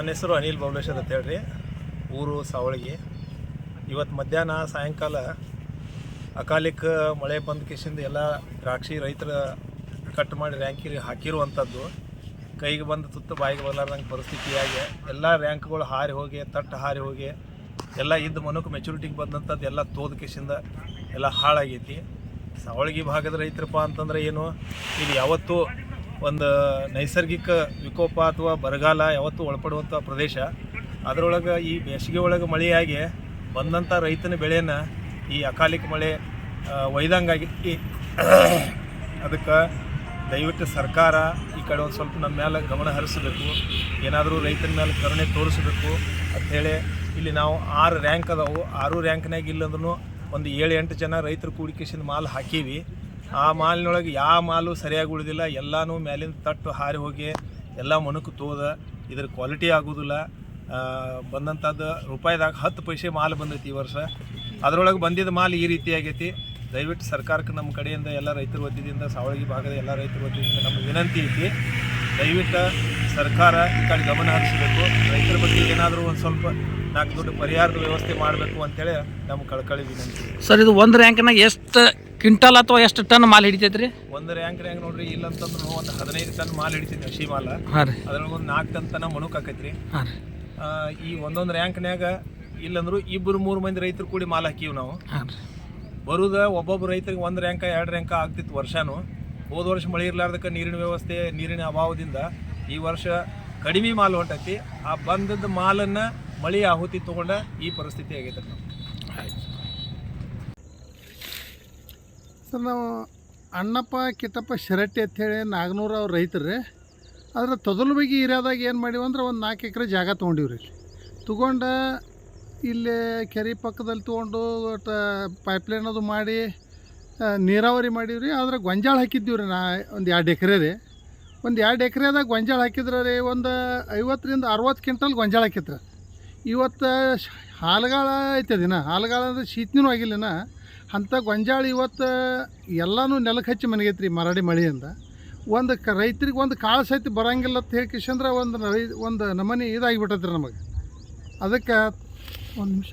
ನನ್ನ ಹೆಸರು ಅನಿಲ್ ಬಬಲೇಶ್ವರ್ ಅಂತ ಹೇಳ್ರಿ. ಊರು ಸಾವಳಗಿ. ಇವತ್ತು ಮಧ್ಯಾಹ್ನ ಸಾಯಂಕಾಲ ಅಕಾಲಿಕ ಮಳೆ ಬಂದ ಕಿಶಿಂದ ಎಲ್ಲ ದ್ರಾಕ್ಷಿ ರೈತರ ಕಟ್ ಮಾಡಿ ರ್ಯಾಂಕಿಗೆ ಹಾಕಿರುವಂಥದ್ದು ಕೈಗೆ ಬಂದು ತುತ್ತು ಬಾಯಿಗೆ ಬರಲಾರ್ದಂಗೆ ಪರಿಸ್ಥಿತಿಯಾಗಿ ಎಲ್ಲ ರ್ಯಾಂಕ್ಗಳು ಹಾರಿ ಹೋಗಿ ತಟ್ಟು ಹಾರಿ ಹೋಗಿ, ಎಲ್ಲ ಇದ್ದ ಮನಕ್ಕೆ ಮೆಚುರಿಟಿಗೆ ಬಂದಂಥದ್ದು ಎಲ್ಲ ತೋದ ಕಿಶಿಂದ ಎಲ್ಲ ಹಾಳಾಗೈತಿ. ಸಾವಳಗಿ ಭಾಗದ ರೈತರಪ್ಪ ಅಂತಂದ್ರೆ ಏನು? ಇದು ಯಾವತ್ತೂ ಒಂದು ನೈಸರ್ಗಿಕ ವಿಕೋಪ ಅಥವಾ ಬರಗಾಲ ಯಾವತ್ತೂ ಒಳಪಡುವಂಥ ಪ್ರದೇಶ. ಅದರೊಳಗೆ ಈ ಬೇಸಿಗೆ ಒಳಗೆ ಮಳೆಯಾಗಿ ಬಂದಂಥ ರೈತನ ಬೆಳೆಯನ್ನು ಈ ಅಕಾಲಿಕ ಮಳೆ ಒಯ್ದಂಗಾಗಿ ಅದಕ್ಕೆ ದಯವಿಟ್ಟು ಸರ್ಕಾರ ಈ ಕಡೆ ಒಂದು ಸ್ವಲ್ಪ ನಮ್ಮ ಮೇಲೆ ಗಮನ ಹರಿಸಬೇಕು. ಏನಾದರೂ ರೈತನ ಮೇಲೆ ಕರುಣೆ ತೋರಿಸಬೇಕು ಅಂಥೇಳಿ ಇಲ್ಲಿ ನಾವು ಆರು ರ್ಯಾಂಕ್ ಅದಾವು. ಆರು ರ್ಯಾಂಕ್ನಾಗ ಇಲ್ಲಂದ್ರೂ ಒಂದು ಏಳು ಎಂಟು ಜನ ರೈತರು ಕೂಡಿಕೆಸಿಂದ ಮಾಲು ಹಾಕೀವಿ. ಆ ಮಾಲಿನೊಳಗೆ ಯಾವ ಮಾಲು ಸರಿಯಾಗಿ ಉಳಿದಿಲ್ಲ, ಎಲ್ಲನೂ ಮ್ಯಾಲಿಂದ ತಟ್ಟು ಹಾರಿ ಹೋಗಿ ಎಲ್ಲ ಮಣಕ್ಕೆ ತೋದ, ಇದ್ರ ಕ್ವಾಲಿಟಿ ಆಗೋದಿಲ್ಲ. ಬಂದಂಥದ್ದು ರೂಪಾಯಿದಾಗ ಹತ್ತು ಪೈಸೆ ಮಾಲು ಬಂದೈತಿ ಈ ವರ್ಷ. ಅದರೊಳಗೆ ಬಂದಿದ್ದ ಮಾಲು ಈ ರೀತಿ ಆಗೈತಿ. ದಯವಿಟ್ಟು ಸರ್ಕಾರಕ್ಕೆ ನಮ್ಮ ಕಡೆಯಿಂದ ಎಲ್ಲ ರೈತರ ವತಿಯಿಂದ, ಸಾವಳಗಿ ಭಾಗದ ಎಲ್ಲ ರೈತರ ವತಿಯಿಂದ ನಮ್ಮ ವಿನಂತಿ ಐತಿ. ದಯವಿಟ್ಟು ಸರ್ಕಾರ ಈ ಕಡೆ ಗಮನ ಹರಿಸಬೇಕು. ರೈತರ ಬಗ್ಗೆ ಏನಾದರೂ ಒಂದು ಸ್ವಲ್ಪ ನಾಲ್ಕು ದೊಡ್ಡ ಪರಿಹಾರದ ವ್ಯವಸ್ಥೆ ಮಾಡಬೇಕು ಅಂತೇಳಿ ನಮ್ಮ ಕಳ್ಕಳಿ ವಿನಂತಿ. ಸರ್, ಇದು ಒಂದು ರ್ಯಾಂಕ್ನಾಗ ಎಷ್ಟು ಕ್ವಿಂಟಲ್ ಅಥವಾ ಎಷ್ಟು ಟನ್ ಮಾಲ್ ಹಿಡಿತೈತ್ರಿ? ಒಂದು ರ್ಯಾಂಕ್ ರ್ಯಾಂಕ್ ನೋಡ್ರಿ ಇಲ್ಲಂತಂದ್ರೂ ಒಂದು ಹದಿನೈದು ಟನ್ ಮಾಲ್ ಹಿಡಿತೀನಿ ಹಸಿ ಮಾಲ. ಹಾಂ ರೀ. ಅದ್ರೊಳಗೆ ಒಂದು ನಾಲ್ಕು ಟನ್ ತನ ಆಕೈತ್ರಿ ಹಾಂ ರೀ. ಈ ಒಂದೊಂದು ರ್ಯಾಂಕ್ನ್ಯಾಗ ಇಲ್ಲಂದ್ರು ಇಬ್ಬರು ಮೂರು ಮಂದಿ ರೈತರು ಕೂಡಿ ಮಾಲ್ ಹಾಕೀವಿ ನಾವು. ಹಾಂ ರೀ. ಬರುದ ಒಬ್ಬೊಬ್ಬ ರೈತರಿಗೆ ಒಂದು ರ್ಯಾಂಕ ಎರಡು ರ್ಯಾಂಕ ಆಗ್ತಿತ್ತು ವರ್ಷನೂ. ಹೋದ ವರ್ಷ ಮಳೆ ಇರ್ಲಾರ್ದಕ್ಕೆ ನೀರಿನ ವ್ಯವಸ್ಥೆ ನೀರಿನ ಅಭಾವದಿಂದ ಈ ವರ್ಷ ಕಡಿಮೆ ಮಾಲ್ ಹೊಂಟೈತಿ. ಆ ಬಂದದ ಮಾಲನ್ನು ಮಳೆ ಆಹುತಿ ತೊಗೊಂಡ ಈ ಪರಿಸ್ಥಿತಿ ಆಗೈತೆ ಸರ್, ನಾವು ಅಣ್ಣಪ್ಪ, ಕಿತ್ತಪ್ಪ, ಶಿರಟ್ಟಿ ಅಂಥೇಳಿ ನಾಗನೂರು ಅವ್ರು ರೈತರು ರೀ. ತೊದಲು ಬಗ್ಗೆ ಇರೋದಾಗ ಏನು ಮಾಡೀವಿ ಅಂದ್ರೆ ಒಂದು ನಾಲ್ಕು ಎಕರೆ ಜಾಗ ತೊಗೊಂಡಿವ್ರಿ ಇಲ್ಲಿ. ತೊಗೊಂಡು ಇಲ್ಲಿ ಕೆರೆ ಪಕ್ಕದಲ್ಲಿ ತೊಗೊಂಡು ಪೈಪ್ಲೈನ್ ಅದು ಮಾಡಿ ನೀರಾವರಿ ಮಾಡೀವಿ ರೀ ಆದ್ರೆ ಗೊಂಜಾಳ ಹಾಕಿದ್ದೀವಿ ರೀ ನಾ, ಒಂದು ಎರಡು ಎಕರೆ ರೀ. ಒಂದು ಎರಡು ಎಕರೆದಾಗ ಗೊಂಜಾಳ ಹಾಕಿದ್ರೆ ರೀ ಒಂದು ಐವತ್ತರಿಂದ ಅರವತ್ತು ಕ್ವಿಂಟಲ್ ಗೊಂಜಾಳ ಹಾಕಿತ್ರ ಇವತ್ತು ಹಾಲುಗಾಳ ಐತೆ ದಿನ. ಹಾಲುಗಾಳ ಅಂದ್ರೆ ಶೀತನೂ ಆಗಿಲ್ಲನ ಅಂಥ ಗೊಂಜಾಳ ಇವತ್ತು ಎಲ್ಲನೂ ನೆಲಕ್ಕೆ ಹಚ್ಚಿ ಮನೆಗೈತ್ರಿ ಮರಾಡಿ ಮಳೆಯಿಂದ ಒಂದು ಕ ರೈತರಿಗೆ ಒಂದು ಕಾಳು ಸಹಿತ ಬರಂಗಿಲ್ಲ ಅಂತ ಹೇಳಿ ಕಿಶಂದ್ರೆ ಒಂದು ರೈ ಒಂದು ನಮನೆ ಇದಾಗಿಬಿಟ್ಟತ್ರಿ ನಮಗೆ. ಅದಕ್ಕೆ ಒಂದು ನಿಮಿಷ.